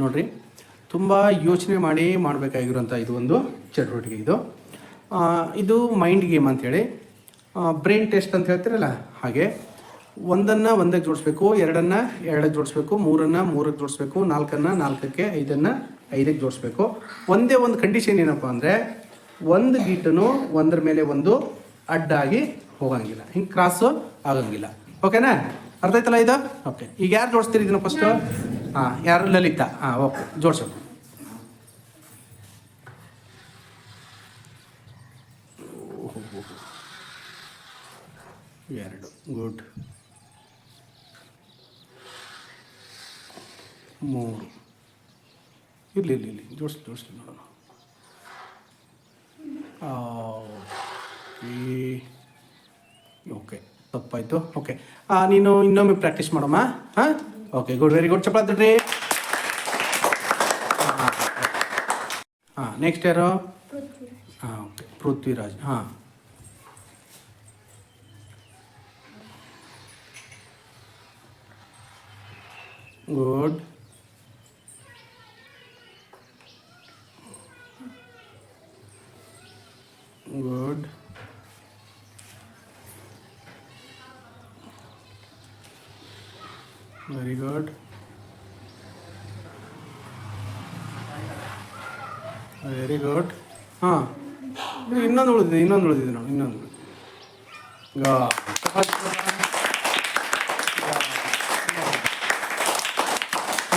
ನೋಡ್ರಿ. ತುಂಬ ಯೋಚನೆ ಮಾಡಿ ಮಾಡಬೇಕಾಗಿರುವಂಥ ಇದು ಒಂದು ಚಟುವಟಿಕೆ ಇದು. ಇದು ಮೈಂಡ್ ಗೇಮ್ ಅಂಥೇಳಿ ಬ್ರೈನ್ ಟೆಸ್ಟ್ ಅಂತ ಹೇಳ್ತಿರಲ್ಲ ಹಾಗೆ. ಒಂದನ್ನು ಒಂದಕ್ಕೆ ಜೋಡಿಸ್ಬೇಕು, ಎರಡನ್ನು ಎರಡಕ್ಕೆ ಜೋಡಿಸ್ಬೇಕು, ಮೂರನ್ನು ಮೂರಕ್ಕೆ ಜೋಡಿಸ್ಬೇಕು, ನಾಲ್ಕನ್ನು ನಾಲ್ಕಕ್ಕೆ ಐದನ್ನು ಐದಕ್ಕೆ ಜೋಡಿಸ್ಬೇಕು. ಒಂದೇ ಒಂದು ಕಂಡೀಷನ್ ಏನಪ್ಪ ಅಂದರೆ ಒಂದು ಗೀಟನ್ನು ಒಂದರ ಮೇಲೆ ಒಂದು ಅಡ್ಡಾಗಿ ಹೋಗಂಗಿಲ್ಲ. ಹಿಂಗೆ ಕ್ರಾಸು ಆಗಂಗಿಲ್ಲ. ಓಕೆನಾ ಅರ್ಥ ಆಯ್ತಲ್ಲ ಇದು? ಓಕೆ ಈಗ ಯಾರು ಜೋಡಿಸ್ತೀರಿ ಇದನ್ನು ಫಸ್ಟು ಹಾಂ, ಯಾರು ಲಲಿತಾ? ಹಾಂ, ಓಕೆ ಜೋಡಿಸೋಣ ಎರಡು, ಗುಡ್. ಮೂರು. ಇರಲಿ ಇರಲಿ ಇರಲಿ, ಜೋಡ್ಸಿ, ಜೋಡಿಸಿ, ನೋಡೋಣ. ಓಕೆ. ತಪ್ಪಾಯಿತು. ಓಕೆ. ನೀನು ಇನ್ನೊಮ್ಮೆ ಪ್ರಾಕ್ಟೀಸ್ ಮಾಡಮ್ಮ ಹಾಂ? ಓಕೆ ಗುಡ್ ವೆರಿ ಗುಡ್ ಚಪ್ಪಾಳೆ ತಡ್ರಿ ಹಾಂ ನೆಕ್ಸ್ಟ್ ಯಾರು ಹಾಂ ಓಕೆ ಪೃಥ್ವಿರಾಜ್ ಹಾಂ good good very good very good ಹಾಂ. ಇನ್ನೊಂದು ಉಳಿದಿದೆ ಇನ್ನೊಂದು ಉಳಿದಿದೆ ನೋಡಿ, ಇನ್ನೊಂದು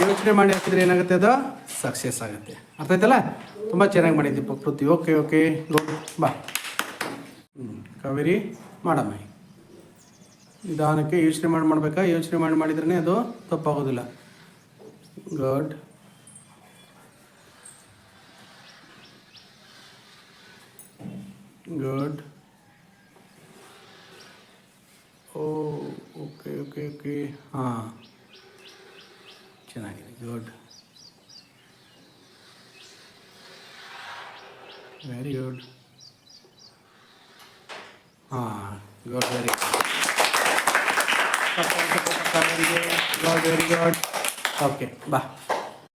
ಯೋಚನೆ ಮಾಡಿ ಹಾಕಿದ್ರೆ ಏನಾಗುತ್ತೆ ಅದು? ಸಕ್ಸಸ್ ಆಗುತ್ತೆ. ಅರ್ಥ ಆಯ್ತಲ್ಲ ತುಂಬ ಚೆನ್ನಾಗಿ ಮಾಡಿದ್ದಿ ಪ್ರಕೃತಿ ಓಕೆ ಓಕೆ ಗುಡ್ ಬಾ. ಹ್ಞೂ ಕಾವೇರಿ ಮಾಡಮ್ಮ ನಿಧಾನಕ್ಕೆ ಯೋಚನೆ ಮಾಡಿ, ಮಾಡಬೇಕಾ? ಯೋಚನೆ ಮಾಡಿ ಮಾಡಿದ್ರೇ ಅದು ತಪ್ಪಾಗೋದಿಲ್ಲ. Good. Good. Oh, okay okay okay. ಹಾಂ. ಚೆನ್ನಾಗಿದೆ. ಗುಡ್. Very good. ಹಾಂ, good very good. Very good okay ಬಾ